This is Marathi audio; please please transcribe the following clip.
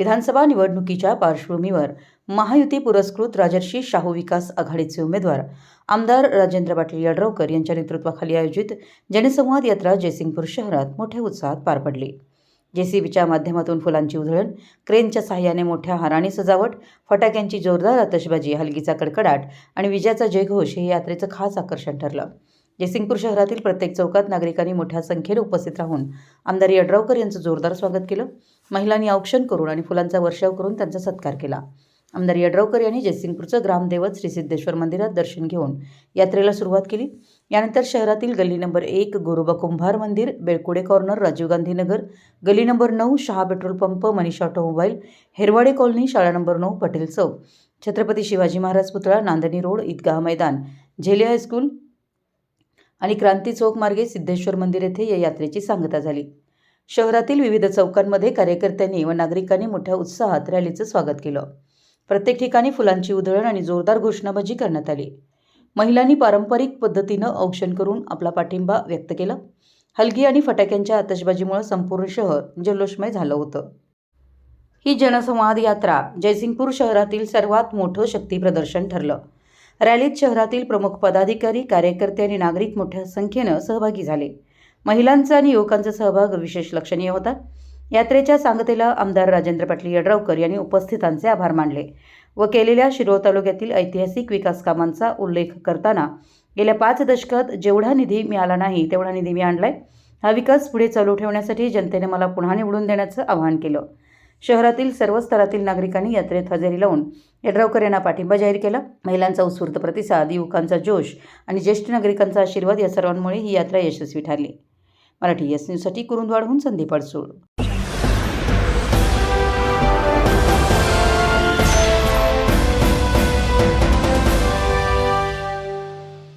विधानसभा निवडणुकीच्या पार्श्वभूमीवर महायुती पुरस्कृत राजर्षी शाहू विकास आघाडीचे उमेदवार आमदार राजेंद्र पाटील यड्रावकर यांच्या नेतृत्वाखाली आयोजित जनसंवाद यात्रा जयसिंगपूर शहरात मोठ्या उत्साहात पार पडली. जेसीबीच्या माध्यमातून फुलांची उधळण क्रेनच्या सहाय्याने मोठ्या हाराने सजावट फटाक्यांची जोरदार आतषबाजी हलगीचा कडकडाट आणि विजयाचा जयघोष हे यात्रेचं खास आकर्षण ठरलं. जयसिंगपूर शहरातील प्रत्येक चौकात नागरिकांनी मोठ्या संख्येने उपस्थित राहून आमदार यड्रावकर यांचं जोरदार स्वागत केलं. महिलांनी औक्षण करून आणि फुलांचा वर्षाव करून त्यांचा सत्कार केला. आमदार यड्रावकर यांनी जयसिंगपूरचं ग्रामदैवत श्री सिद्धेश्वर मंदिरात दर्शन घेऊन यात्रेला सुरुवात केली. यानंतर शहरातील गल्ली नंबर एक गोरोबा कुंभार मंदिर बेळकुडे कॉर्नर राजीव गांधी नगर गल्ली नंबर नऊ Shah petrol pump Manish automobile Herwade colony शाळा नंबर नऊ पटेल चौक छत्रपती शिवाजी महाराज पुतळा नांदणी रोड ईदगाह मैदान झेले हायस्कूल आणि क्रांती चौक मार्गे सिद्धेश्वर मंदिर येथे या यात्रेची सांगता झाली. शहरातील विविध चौकांमध्ये कार्यकर्त्यांनी व नागरिकांनी मोठ्या उत्साहात रॅलीचं स्वागत केलं. प्रत्येक ठिकाणी फुलांची उधळण आणि जोरदार घोषणाबाजी करण्यात आली. महिलांनी पारंपरिक पद्धतीनं औक्षण करून आपला पाठिंबा व्यक्त केला. हलगी आणि फटाक्यांच्या आतषबाजीमुळे संपूर्ण शहर जल्लोषमय झालं होतं. ही जनसंवाद यात्रा जयसिंगपूर शहरातील सर्वात मोठं शक्तीप्रदर्शन ठरलं. रॅलीत शहरातील प्रमुख पदाधिकारी कार्यकर्ते आणि नागरिक मोठ्या संख्येनं सहभागी झाले. महिलांचा आणि युवकांचा सहभाग विशेष लक्षणीय होता. यात्रेच्या सांगतेला आमदार राजेंद्र पाटील यड्रावकर यांनी उपस्थितांचे आभार मानले व केलेल्या शिरोळ तालुक्यातील ऐतिहासिक विकास कामांचा उल्लेख करताना गेल्या पाच दशकात जेवढा निधी मिळाला नाही तेवढा निधी मी आणलाय. हा विकास पुढे चालू ठेवण्यासाठी जनतेने मला पुन्हा निवडून देण्याचं आवाहन केलं. शहरातील सर्व स्तरातील नागरिकांनी यात्रेत हजेरी लावून यड्रावकर यांना पाठिंबा जाहीर केला. महिलांचा उत्स्फूर्त प्रतिसाद युवकांचा जोश आणि ज्येष्ठ नागरिकांचा आशीर्वाद या सर्वांमुळे ही यात्रा यशस्वी ठरली. मराठी एस न्यूजसाठी कुरुंदवाडहून संदीप अडसूळ.